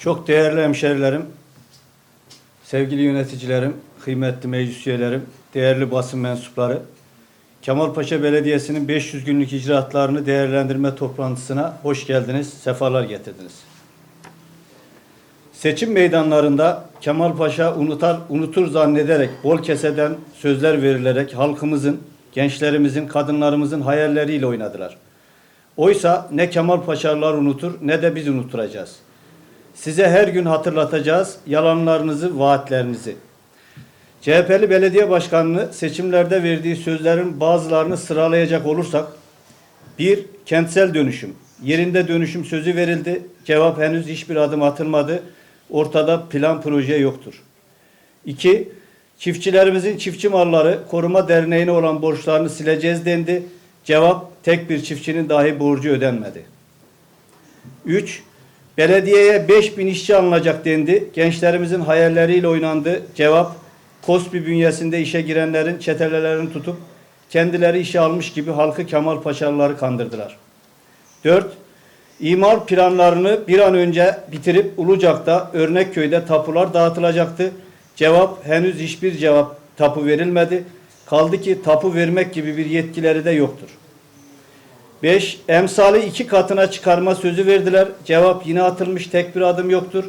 Çok değerli hemşerilerim, sevgili yöneticilerim, kıymetli meclis üyelerim, değerli basın mensupları, Kemalpaşa Belediyesi'nin 500 günlük icraatlarını değerlendirme toplantısına hoş geldiniz, sefalar getirdiniz. Seçim meydanlarında Kemalpaşa unutar, unutur zannederek bol keseden sözler verilerek halkımızın, gençlerimizin, kadınlarımızın hayalleriyle oynadılar. Oysa ne Kemal Paşalılar unutur ne de biz unutturacağız. Size her gün hatırlatacağız yalanlarınızı, vaatlerinizi. CHP'li belediye başkanını seçimlerde verdiği sözlerin bazılarını sıralayacak olursak, bir, kentsel dönüşüm. Yerinde dönüşüm sözü verildi. Cevap henüz hiçbir adım atılmadı. Ortada plan proje yoktur. İki, çiftçilerimizin çiftçi malları koruma derneğine olan borçlarını sileceğiz dendi. Cevap tek bir çiftçinin dahi borcu ödenmedi. 3. Belediyeye 5000 işçi alınacak dendi. Gençlerimizin hayalleriyle oynandı. Cevap KOSBİ bünyesinde işe girenlerin çetelelerini tutup kendileri işe almış gibi halkı Kemal Paşalıları kandırdılar. 4. İmar planlarını bir an önce bitirip Ulucak'ta Örnekköy'de tapular dağıtılacaktı. Cevap henüz hiçbir cevap tapu verilmedi. Kaldı ki tapu vermek gibi bir yetkileri de yoktur. 5. Emsali iki katına çıkarma sözü verdiler. Cevap yine atılmış tek bir adım yoktur.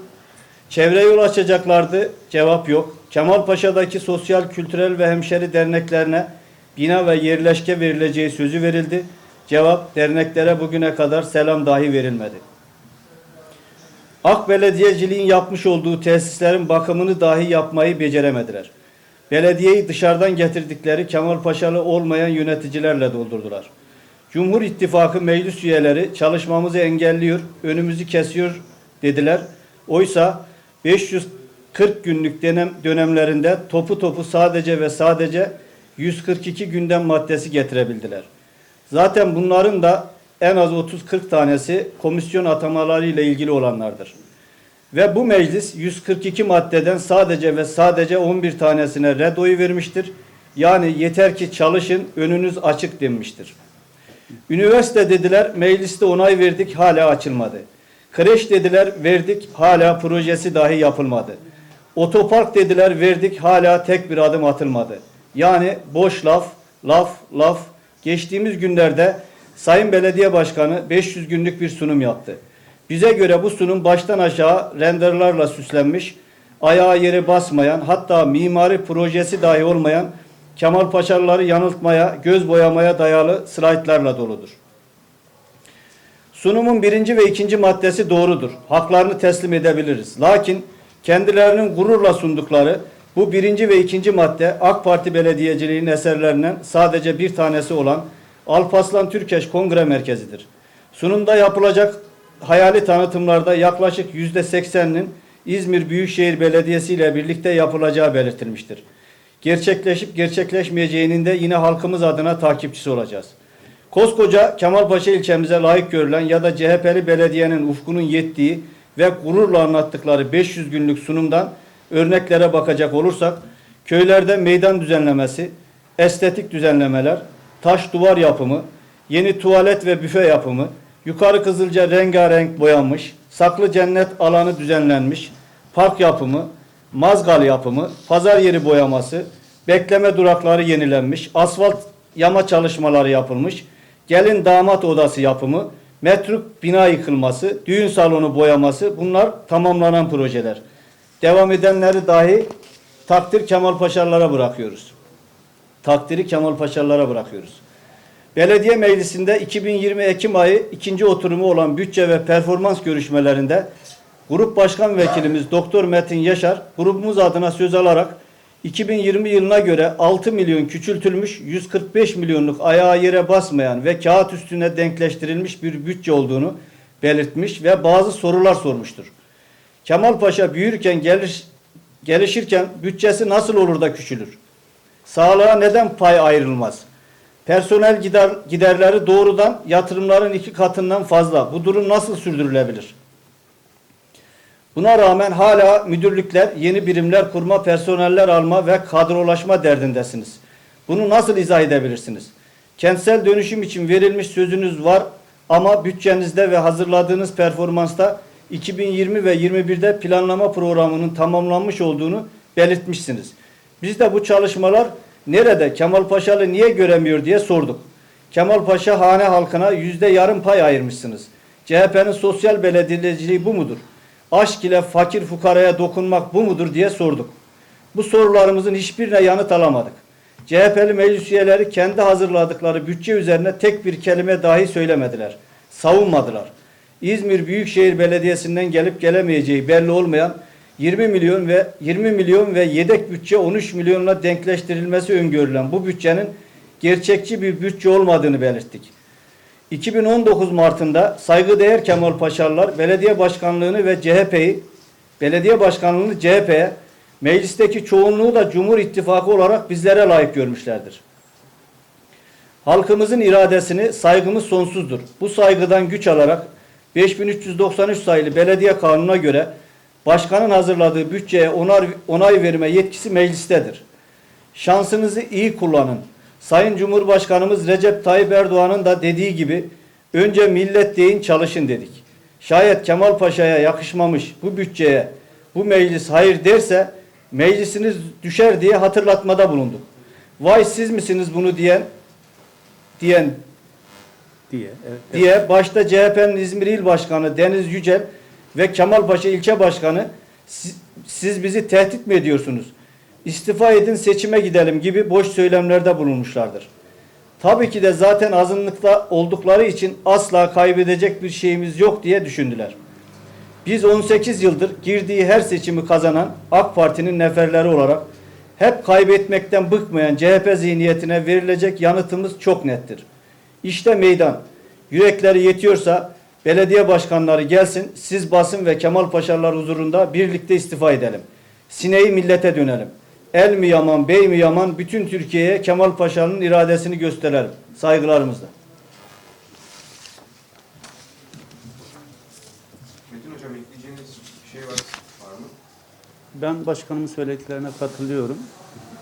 Çevre yol açacaklardı. Cevap yok. Kemalpaşa'daki sosyal, kültürel ve hemşeri derneklerine bina ve yerleşke verileceği sözü verildi. Cevap derneklere bugüne kadar selam dahi verilmedi. Ak belediyeciliğin yapmış olduğu tesislerin bakımını dahi yapmayı beceremediler. Belediyeyi dışarıdan getirdikleri Kemalpaşalı olmayan yöneticilerle doldurdular. Cumhur İttifakı meclis üyeleri çalışmamızı engelliyor, önümüzü kesiyor dediler. Oysa 540 günlük dönem, dönemlerinde topu topu sadece ve sadece 142 gündem maddesi getirebildiler. Zaten bunların da en az 30-40 tanesi komisyon atamaları ile ilgili olanlardır. Ve bu meclis 142 maddeden sadece ve sadece 11 tanesine red oyu vermiştir. Yani yeter ki çalışın önünüz açık denmiştir. Üniversite dediler, mecliste onay verdik, hala açılmadı. Kreş dediler, verdik, hala projesi dahi yapılmadı. Otopark dediler, verdik, hala tek bir adım atılmadı. Yani boş laf, laf, laf. Geçtiğimiz günlerde Sayın Belediye Başkanı 500 günlük bir sunum yaptı. Bize göre bu sunum baştan aşağı renderlarla süslenmiş, ayağa yere basmayan, hatta mimari projesi dahi olmayan Kemal Paşalıları yanıltmaya, göz boyamaya dayalı slaytlarla doludur. Sunumun birinci ve ikinci maddesi doğrudur. Haklarını teslim edebiliriz. Lakin kendilerinin gururla sundukları bu birinci ve ikinci madde AK Parti belediyeciliğinin eserlerinden sadece bir tanesi olan Alpaslan Türkeş Kongre Merkezi'dir. Sunumda yapılacak hayali tanıtımlarda yaklaşık yüzde sekseninin İzmir Büyükşehir Belediyesi ile birlikte yapılacağı belirtilmiştir gerçekleşip gerçekleşmeyeceğinin de yine halkımız adına takipçisi olacağız. Koskoca Kemalpaşa ilçemize layık görülen ya da CHP'li belediyenin ufkunun yettiği ve gururla anlattıkları 500 günlük sunumdan örneklere bakacak olursak köylerde meydan düzenlemesi, estetik düzenlemeler, taş duvar yapımı, yeni tuvalet ve büfe yapımı, yukarı Kızılca rengarenk boyanmış, saklı cennet alanı düzenlenmiş, park yapımı, mazgal yapımı, pazar yeri boyaması, bekleme durakları yenilenmiş, asfalt yama çalışmaları yapılmış, gelin damat odası yapımı, metruk bina yıkılması, düğün salonu boyaması bunlar tamamlanan projeler. Devam edenleri dahi takdir Kemal Paşalılara bırakıyoruz. Takdiri Kemal Paşalılara bırakıyoruz. Belediye Meclisi'nde 2020 Ekim ayı ikinci oturumu olan bütçe ve performans görüşmelerinde Grup Başkan Vekilimiz Doktor Metin Yaşar grubumuz adına söz alarak 2020 yılına göre 6 milyon küçültülmüş 145 milyonluk ayağı yere basmayan ve kağıt üstüne denkleştirilmiş bir bütçe olduğunu belirtmiş ve bazı sorular sormuştur. Kemal Paşa büyürken geliş, gelişirken bütçesi nasıl olur da küçülür? Sağlığa neden pay ayrılmaz? Personel gider, giderleri doğrudan yatırımların iki katından fazla. Bu durum nasıl sürdürülebilir? Buna rağmen hala müdürlükler, yeni birimler kurma, personeller alma ve kadrolaşma derdindesiniz. Bunu nasıl izah edebilirsiniz? Kentsel dönüşüm için verilmiş sözünüz var ama bütçenizde ve hazırladığınız performansta 2020 ve 21'de planlama programının tamamlanmış olduğunu belirtmişsiniz. Biz de bu çalışmalar nerede Kemal Paşalı niye göremiyor diye sorduk. Kemal Paşa hane halkına yüzde yarım pay ayırmışsınız. CHP'nin sosyal belediyeciliği bu mudur? Aşk ile fakir fukaraya dokunmak bu mudur diye sorduk. Bu sorularımızın hiçbirine yanıt alamadık. CHP'li meclis üyeleri kendi hazırladıkları bütçe üzerine tek bir kelime dahi söylemediler. Savunmadılar. İzmir Büyükşehir Belediyesi'nden gelip gelemeyeceği belli olmayan 20 milyon ve 20 milyon ve yedek bütçe 13 milyonla denkleştirilmesi öngörülen bu bütçenin gerçekçi bir bütçe olmadığını belirttik. 2019 Mart'ında saygıdeğer Kemal Paşalılar belediye başkanlığını ve CHP'yi belediye başkanlığını CHP'ye meclisteki çoğunluğu da Cumhur İttifakı olarak bizlere layık görmüşlerdir. Halkımızın iradesini saygımız sonsuzdur. Bu saygıdan güç alarak 5393 sayılı belediye kanununa göre başkanın hazırladığı bütçeye onar, onay verme yetkisi meclistedir. Şansınızı iyi kullanın. Sayın Cumhurbaşkanımız Recep Tayyip Erdoğan'ın da dediği gibi önce millet deyin çalışın dedik. Şayet Kemal Paşa'ya yakışmamış bu bütçeye bu meclis hayır derse meclisiniz düşer diye hatırlatmada bulunduk. Vay siz misiniz bunu diyen diyen diye. Evet, evet. diye başta CHP'nin İzmir İl Başkanı Deniz Yücel ve Kemalpaşa İlçe Başkanı siz, siz bizi tehdit mi ediyorsunuz? İstifa edin seçime gidelim gibi boş söylemlerde bulunmuşlardır. Tabii ki de zaten azınlıkta oldukları için asla kaybedecek bir şeyimiz yok diye düşündüler. Biz 18 yıldır girdiği her seçimi kazanan AK Parti'nin neferleri olarak hep kaybetmekten bıkmayan CHP zihniyetine verilecek yanıtımız çok nettir. İşte meydan. Yürekleri yetiyorsa belediye başkanları gelsin, siz basın ve Kemal Paşalar huzurunda birlikte istifa edelim. Sineği millete dönelim. El mi yaman, bey mi yaman bütün Türkiye'ye Kemal Paşa'nın iradesini gösterelim. Saygılarımızla. Metin Hocam ekleyeceğiniz bir şey var, var mı? Ben başkanımın söylediklerine katılıyorum.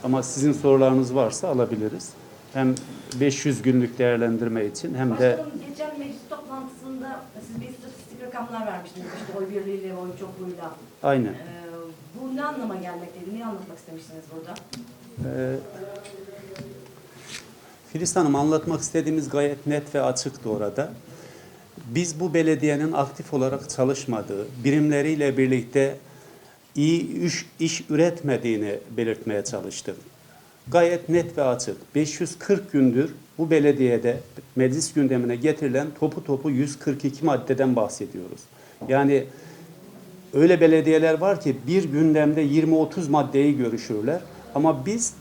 Ama sizin sorularınız varsa alabiliriz. Hem 500 günlük değerlendirme için hem de Başkanım geçen meclis toplantısında siz bir istatistik rakamlar vermiştiniz işte oy birliğiyle ve oy çokluğuyla. aynen. Ee, bu ne anlama gelmekteydi? Anlatmak istemişsiniz burada? Ee, Filiz Hanım anlatmak istediğimiz gayet net ve açıktı orada. Biz bu belediyenin aktif olarak çalışmadığı, birimleriyle birlikte iyi iş, iş üretmediğini belirtmeye çalıştık. Gayet net ve açık. 540 gündür bu belediyede meclis gündemine getirilen topu topu 142 maddeden bahsediyoruz. Yani öyle belediyeler var ki bir gündemde 20-30 maddeyi görüşürler. Ama biz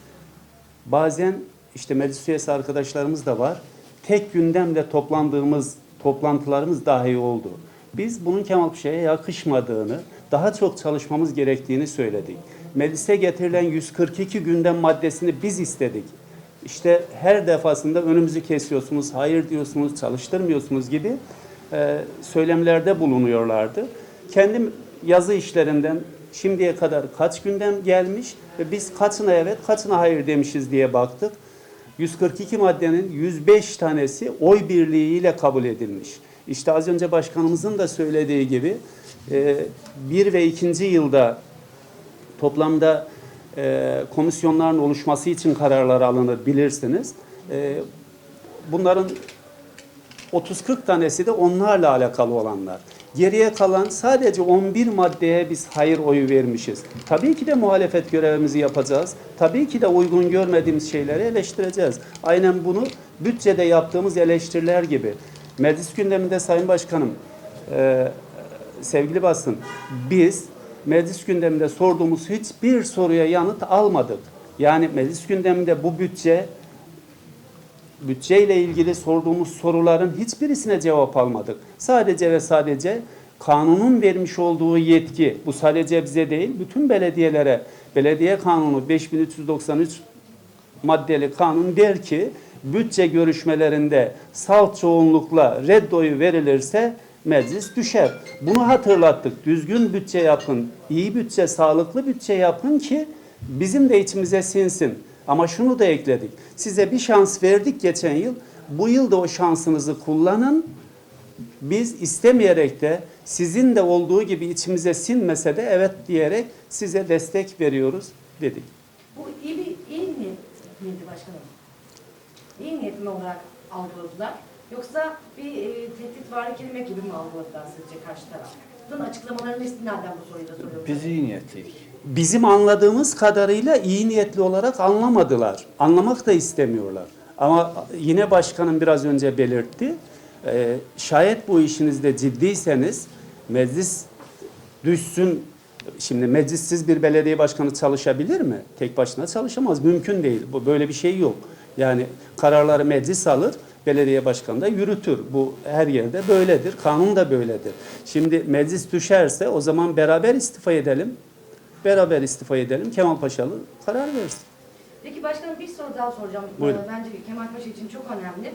bazen işte meclis üyesi arkadaşlarımız da var. Tek gündemle toplandığımız toplantılarımız dahi oldu. Biz bunun Kemal Paşa'ya yakışmadığını, daha çok çalışmamız gerektiğini söyledik. Meclise getirilen 142 gündem maddesini biz istedik. İşte her defasında önümüzü kesiyorsunuz, hayır diyorsunuz, çalıştırmıyorsunuz gibi e, söylemlerde bulunuyorlardı. Kendim yazı işlerinden şimdiye kadar kaç gündem gelmiş ve biz kaçına evet, kaçına hayır demişiz diye baktık. 142 maddenin 105 tanesi oy birliğiyle kabul edilmiş. İşte az önce başkanımızın da söylediği gibi e, bir ve ikinci yılda toplamda e, komisyonların oluşması için kararlar alınır bilirsiniz. E, bunların 30-40 tanesi de onlarla alakalı olanlar. Geriye kalan sadece 11 maddeye biz hayır oyu vermişiz. Tabii ki de muhalefet görevimizi yapacağız. Tabii ki de uygun görmediğimiz şeyleri eleştireceğiz. Aynen bunu bütçede yaptığımız eleştiriler gibi. Meclis gündeminde Sayın Başkanım, e, sevgili basın, biz meclis gündeminde sorduğumuz hiçbir soruya yanıt almadık. Yani meclis gündeminde bu bütçe bütçeyle ilgili sorduğumuz soruların hiçbirisine cevap almadık. Sadece ve sadece kanunun vermiş olduğu yetki, bu sadece bize değil, bütün belediyelere, belediye kanunu 5393 maddeli kanun der ki, bütçe görüşmelerinde salt çoğunlukla reddoyu verilirse meclis düşer. Bunu hatırlattık. Düzgün bütçe yapın, iyi bütçe, sağlıklı bütçe yapın ki bizim de içimize sinsin. Ama şunu da ekledik. Size bir şans verdik geçen yıl. Bu yıl da o şansınızı kullanın. Biz istemeyerek de Sizin de olduğu gibi içimize sinmese de evet diyerek size destek veriyoruz dedik. Bu iyi bir iyi niyet miydi başkanım? İyi niyet mi olarak algıladılar? Yoksa bir e, tehdit var kelime gibi mi algıladılar sizce karşı tarafın açıklamalarının istinaden bu soruyu da soruyorum. Biz iyi niyetliydik. Bizim anladığımız kadarıyla iyi niyetli olarak anlamadılar. Anlamak da istemiyorlar. Ama yine başkanım biraz önce belirtti. Ee, şayet bu işinizde ciddiyseniz meclis düşsün. Şimdi meclissiz bir belediye başkanı çalışabilir mi? Tek başına çalışamaz. Mümkün değil. Bu böyle bir şey yok. Yani kararları meclis alır, belediye başkanı da yürütür. Bu her yerde böyledir. Kanun da böyledir. Şimdi meclis düşerse o zaman beraber istifa edelim. Beraber istifa edelim. Kemal Paşalı karar versin. Peki başkanım bir soru daha soracağım. Buyurun. Ee, Bence Kemal Paşa için çok önemli.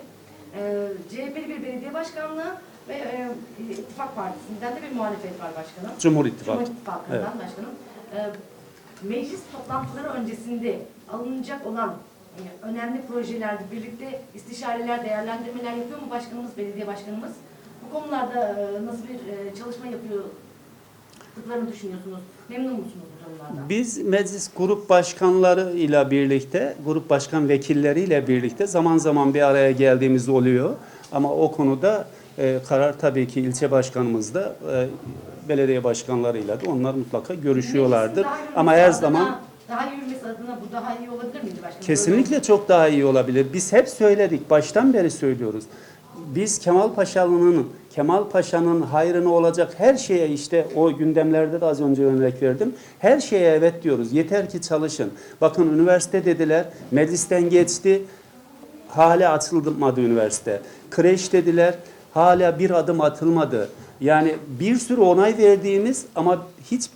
Ee, CHP'li bir belediye başkanlığı ve e, İttifak Partisi'nden de bir muhalefet var başkanım. Cumhur İttifakı. Cumhur İttifakı'ndan başkanım. Ee, meclis toplantıları öncesinde alınacak olan e, önemli projelerde birlikte istişareler, değerlendirmeler yapıyor mu başkanımız, belediye başkanımız? Bu konularda e, nasıl bir e, çalışma yapıyordıklarını düşünüyorsunuz? Memnun musunuz bu durumlardan? Biz meclis grup başkanlarıyla birlikte, grup başkan vekilleriyle birlikte zaman zaman bir araya geldiğimiz oluyor. Ama o konuda e, karar tabii ki ilçe başkanımızda, e, belediye başkanlarıyla da onlar mutlaka görüşüyorlardır. Meclisin daha Ama yürümesi her zaman adına- daha yürümesi adına bu daha iyi olabilir miydi başkanım? Kesinlikle çok daha iyi olabilir. Biz hep söyledik, baştan beri söylüyoruz. Biz Kemal Paşalı'nın, Kemal Paşa'nın hayrına olacak her şeye işte o gündemlerde de az önce örnek verdim. Her şeye evet diyoruz. Yeter ki çalışın. Bakın üniversite dediler, meclisten geçti. Hala açılmadı üniversite. Kreş dediler, hala bir adım atılmadı. Yani bir sürü onay verdiğimiz ama hiç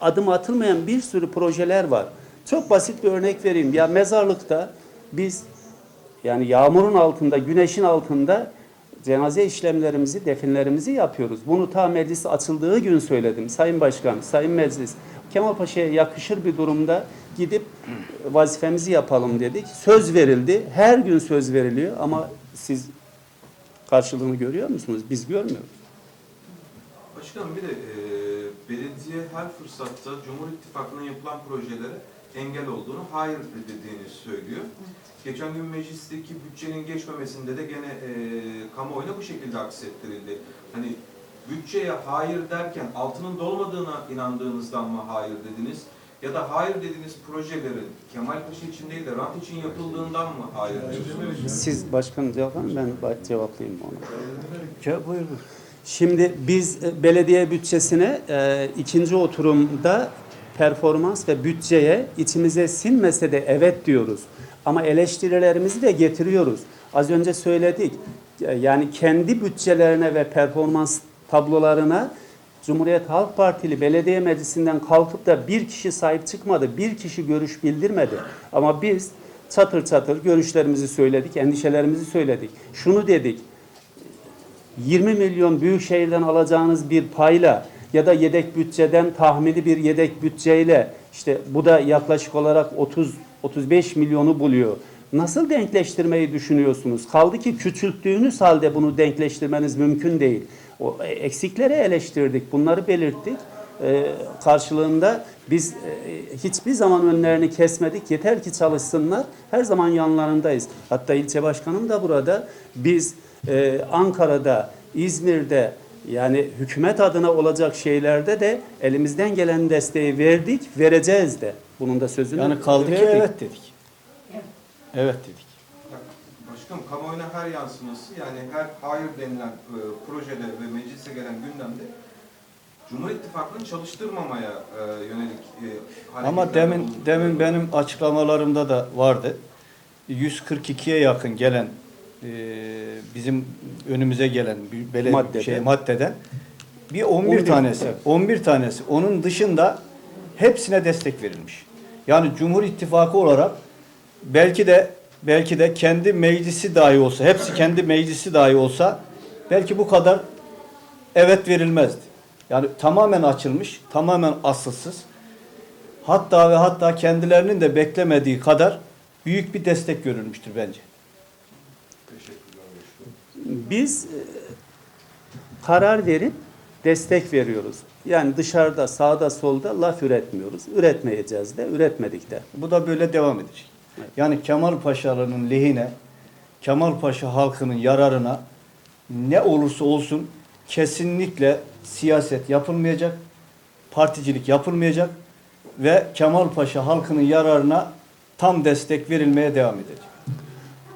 adım atılmayan bir sürü projeler var. Çok basit bir örnek vereyim. Ya mezarlıkta biz yani yağmurun altında, güneşin altında cenaze işlemlerimizi, definlerimizi yapıyoruz. Bunu ta meclis açıldığı gün söyledim. Sayın Başkan, Sayın Meclis, Kemal Paşa'ya yakışır bir durumda gidip vazifemizi yapalım dedik. Söz verildi. Her gün söz veriliyor ama siz karşılığını görüyor musunuz? Biz görmüyoruz. Başkanım bir de e, belediye her fırsatta Cumhur İttifakı'nın yapılan projelere engel olduğunu, hayır dediğini söylüyor. Geçen gün meclisteki bütçenin geçmemesinde de gene e, kamuoyuna bu şekilde aksettirildi. Hani bütçeye hayır derken altının dolmadığına inandığınızdan mı hayır dediniz? Ya da hayır dediğiniz projelerin Kemal Paşa için değil de rant için yapıldığından mı hayır diyorsunuz? Siz başkanım cevaplayın, ben cevaplayayım onu. Ce- Buyur buyur. Şimdi biz e, belediye bütçesine e, ikinci oturumda performans ve bütçeye içimize sinmese de evet diyoruz. Ama eleştirilerimizi de getiriyoruz. Az önce söyledik. E, Yani kendi bütçelerine ve performans tablolarına Cumhuriyet Halk Partili belediye meclisinden kalkıp da bir kişi sahip çıkmadı. Bir kişi görüş bildirmedi. Ama biz çatır çatır görüşlerimizi söyledik, endişelerimizi söyledik. Şunu dedik. 20 milyon büyükşehirden alacağınız bir payla ya da yedek bütçeden tahmini bir yedek bütçeyle işte bu da yaklaşık olarak 30 35 milyonu buluyor. Nasıl denkleştirmeyi düşünüyorsunuz? Kaldı ki küçülttüğünüz halde bunu denkleştirmeniz mümkün değil. O eksikleri eleştirdik, bunları belirttik. Ee, karşılığında biz e, hiçbir zaman önlerini kesmedik. Yeter ki çalışsınlar. Her zaman yanlarındayız. Hatta ilçe başkanım da burada. Biz e, Ankara'da, İzmir'de yani hükümet adına olacak şeylerde de elimizden gelen desteği verdik, vereceğiz de. Bunun da sözünü Yani kaldı ki verdik. evet dedik. Evet. Dedik. Başkanım kamuoyuna her yansıması yani her hayır denilen e, projede ve meclise gelen gündemde Cumhur İttifakı'nı çalıştırmamaya e, yönelik e, Ama demin demin benim açıklamalarımda da vardı. 142'ye yakın gelen e, bizim önümüze gelen bir bele, Maddede. şey maddeden bir 11, 11, tanesi, evet. 11 tanesi. Onun dışında hepsine destek verilmiş. Yani Cumhur İttifakı olarak belki de belki de kendi meclisi dahi olsa, hepsi kendi meclisi dahi olsa belki bu kadar evet verilmezdi. Yani tamamen açılmış, tamamen asılsız. Hatta ve hatta kendilerinin de beklemediği kadar büyük bir destek görülmüştür bence. Biz e, karar verip destek veriyoruz. Yani dışarıda, sağda, solda laf üretmiyoruz. Üretmeyeceğiz de, üretmedik de. Bu da böyle devam edecek. Yani Kemal Paşalı'nın lehine, Kemal Paşa halkının yararına ne olursa olsun kesinlikle siyaset yapılmayacak, particilik yapılmayacak ve Kemal Paşa halkının yararına tam destek verilmeye devam edecek.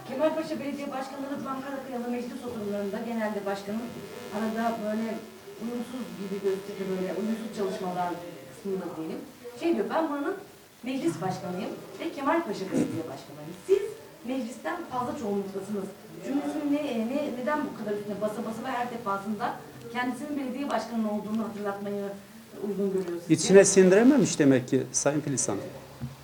Kemalpaşa Belediye Başkanları Ankara Kayalı Meclis oturumlarında genelde başkanın arada böyle uyumsuz gibi gösterdi böyle uyumsuz çalışmalar kısmında diyelim. Şey diyor ben buranın meclis başkanıyım ve Kemalpaşa Belediye Başkanıyım. Siz meclisten fazla çoğunluktasınız. Cümlesini ne, ne, neden bu kadar üstüne basa basa ve her defasında kendisinin belediye başkanı olduğunu hatırlatmayı uygun görüyor sizce? İçine sindirememiş demek ki Sayın Filiz Hanım.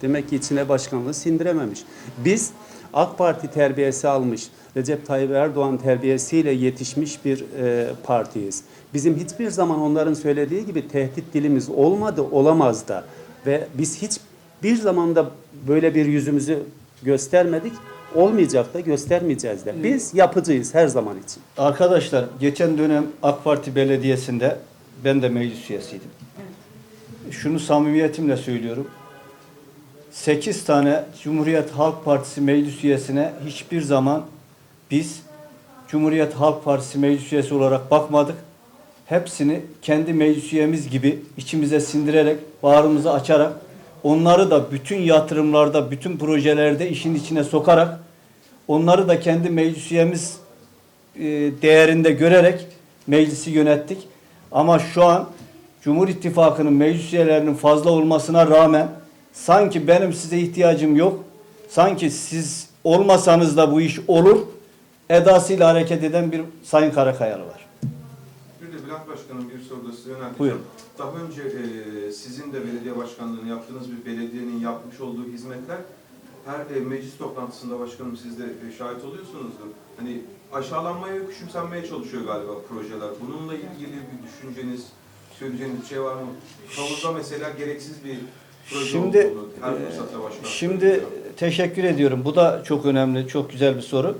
Demek ki içine başkanlığı sindirememiş. Biz AK Parti terbiyesi almış, Recep Tayyip Erdoğan terbiyesiyle yetişmiş bir e, partiyiz. Bizim hiçbir zaman onların söylediği gibi tehdit dilimiz olmadı, olamaz da. Ve biz hiçbir zaman da böyle bir yüzümüzü göstermedik. Olmayacak da göstermeyeceğiz de. Biz yapıcıyız her zaman için. Arkadaşlar geçen dönem AK Parti Belediyesi'nde ben de meclis üyesiydim. Şunu samimiyetimle söylüyorum. 8 tane Cumhuriyet Halk Partisi meclis üyesine hiçbir zaman biz Cumhuriyet Halk Partisi meclis üyesi olarak bakmadık. Hepsini kendi meclis üyemiz gibi içimize sindirerek, bağrımızı açarak, onları da bütün yatırımlarda, bütün projelerde işin içine sokarak, onları da kendi meclis üyemiz e, değerinde görerek meclisi yönettik. Ama şu an Cumhur İttifakı'nın meclis üyelerinin fazla olmasına rağmen sanki benim size ihtiyacım yok, sanki siz olmasanız da bu iş olur edasıyla hareket eden bir Sayın Karakayalı var. Bir de Bülent Başkanım bir soru da size yönelteceğim. Buyurun. Daha önce e, sizin de belediye başkanlığını yaptığınız bir belediyenin yapmış olduğu hizmetler her e, meclis toplantısında başkanım siz de e, şahit oluyorsunuzdur. Hani aşağılanmaya, küçümsenmeye çalışıyor galiba projeler. Bununla ilgili bir düşünceniz, söyleyeceğiniz bir şey var mı? Havuzda mesela gereksiz bir proje Şimdi, olduğunu her e, Şimdi teşekkür ediyorum. Bu da çok önemli, çok güzel bir soru.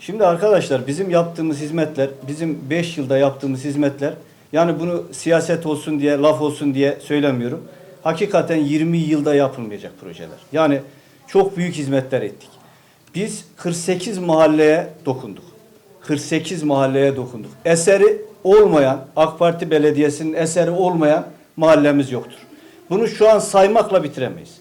Şimdi arkadaşlar bizim yaptığımız hizmetler, bizim 5 yılda yaptığımız hizmetler, yani bunu siyaset olsun diye, laf olsun diye söylemiyorum. Hakikaten 20 yılda yapılmayacak projeler. Yani çok büyük hizmetler ettik. Biz 48 mahalleye dokunduk. 48 mahalleye dokunduk. Eseri olmayan, AK Parti Belediyesi'nin eseri olmayan mahallemiz yoktur. Bunu şu an saymakla bitiremeyiz.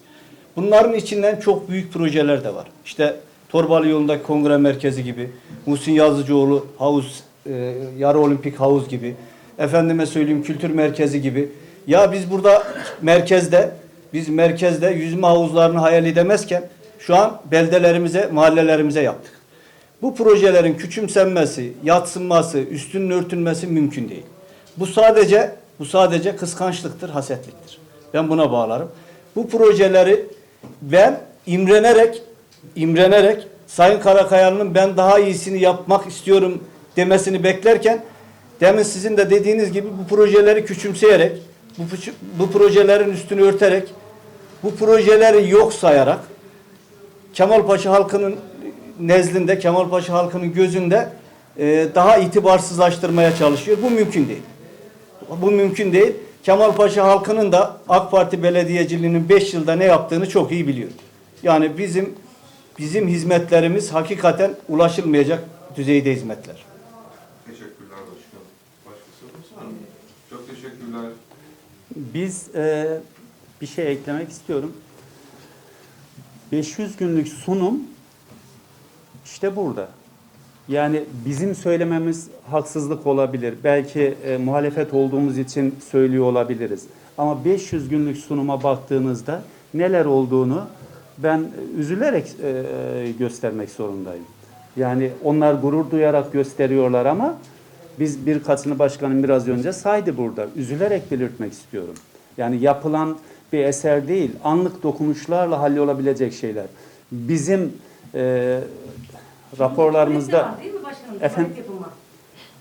Bunların içinden çok büyük projeler de var. İşte Torbalı yolundaki kongre merkezi gibi, Muhsin Yazıcıoğlu havuz, e, yarı olimpik havuz gibi, efendime söyleyeyim kültür merkezi gibi. Ya biz burada merkezde, biz merkezde yüzme havuzlarını hayal edemezken şu an beldelerimize, mahallelerimize yaptık. Bu projelerin küçümsenmesi, yatsınması, üstünün örtülmesi mümkün değil. Bu sadece bu sadece kıskançlıktır, hasetliktir. Ben buna bağlarım. Bu projeleri ben imrenerek imrenerek Sayın Karakayalı'nın ben daha iyisini yapmak istiyorum demesini beklerken demin sizin de dediğiniz gibi bu projeleri küçümseyerek bu, bu projelerin üstünü örterek bu projeleri yok sayarak Kemalpaşa halkının nezdinde, Kemalpaşa halkının gözünde e, daha itibarsızlaştırmaya çalışıyor. Bu mümkün değil. Bu mümkün değil. Kemalpaşa halkının da AK Parti belediyeciliğinin 5 yılda ne yaptığını çok iyi biliyor. Yani bizim bizim hizmetlerimiz hakikaten ulaşılmayacak düzeyde hizmetler. Teşekkürler başkanım. Başka sorunuz var mı? Çok teşekkürler. Biz e, bir şey eklemek istiyorum. 500 günlük sunum işte burada. Yani bizim söylememiz haksızlık olabilir. Belki e, muhalefet olduğumuz için söylüyor olabiliriz. Ama 500 günlük sunuma baktığınızda neler olduğunu ben üzülerek e, göstermek zorundayım. Yani onlar gurur duyarak gösteriyorlar ama biz birkaçını başkanım biraz önce saydı burada. Üzülerek belirtmek istiyorum. Yani yapılan bir eser değil, anlık dokunuşlarla hallolabilecek şeyler. Bizim e, raporlarımızda Var değil mi başkanım? Efendim?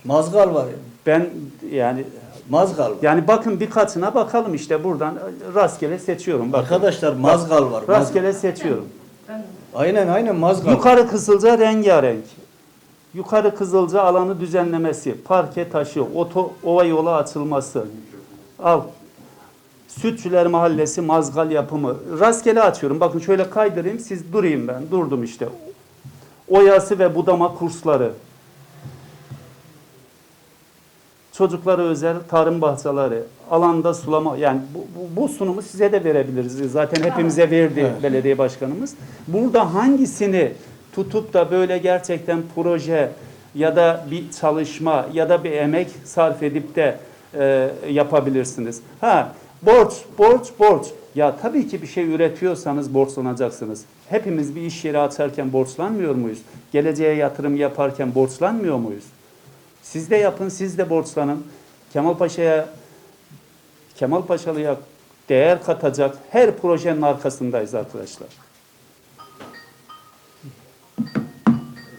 Mazgal var ben yani Mazgal var. yani bakın birkaçına bakalım işte buradan rastgele seçiyorum. Bakın. Arkadaşlar mazgal var. Mazgal. Rastgele seçiyorum. Aynen aynen mazgal. Yukarı kısılca rengarenk. Yukarı Kızılca alanı düzenlemesi, parke taşı, oto, ova yola açılması. Al. Sütçüler Mahallesi mazgal yapımı. Rastgele açıyorum. Bakın şöyle kaydırayım. Siz durayım ben. Durdum işte. Oyası ve budama kursları. Çocuklara özel tarım bahçeleri, alanda sulama yani bu, bu, bu sunumu size de verebiliriz. Zaten hepimize verdi belediye başkanımız. Burada hangisini tutup da böyle gerçekten proje ya da bir çalışma ya da bir emek sarf edip de e, yapabilirsiniz. Ha borç, borç, borç. Ya tabii ki bir şey üretiyorsanız borçlanacaksınız. Hepimiz bir iş yeri açarken borçlanmıyor muyuz? Geleceğe yatırım yaparken borçlanmıyor muyuz? Siz de yapın, siz de borçlanın. Kemal Paşa'ya, Kemal Paşalı'ya değer katacak her projenin arkasındayız arkadaşlar.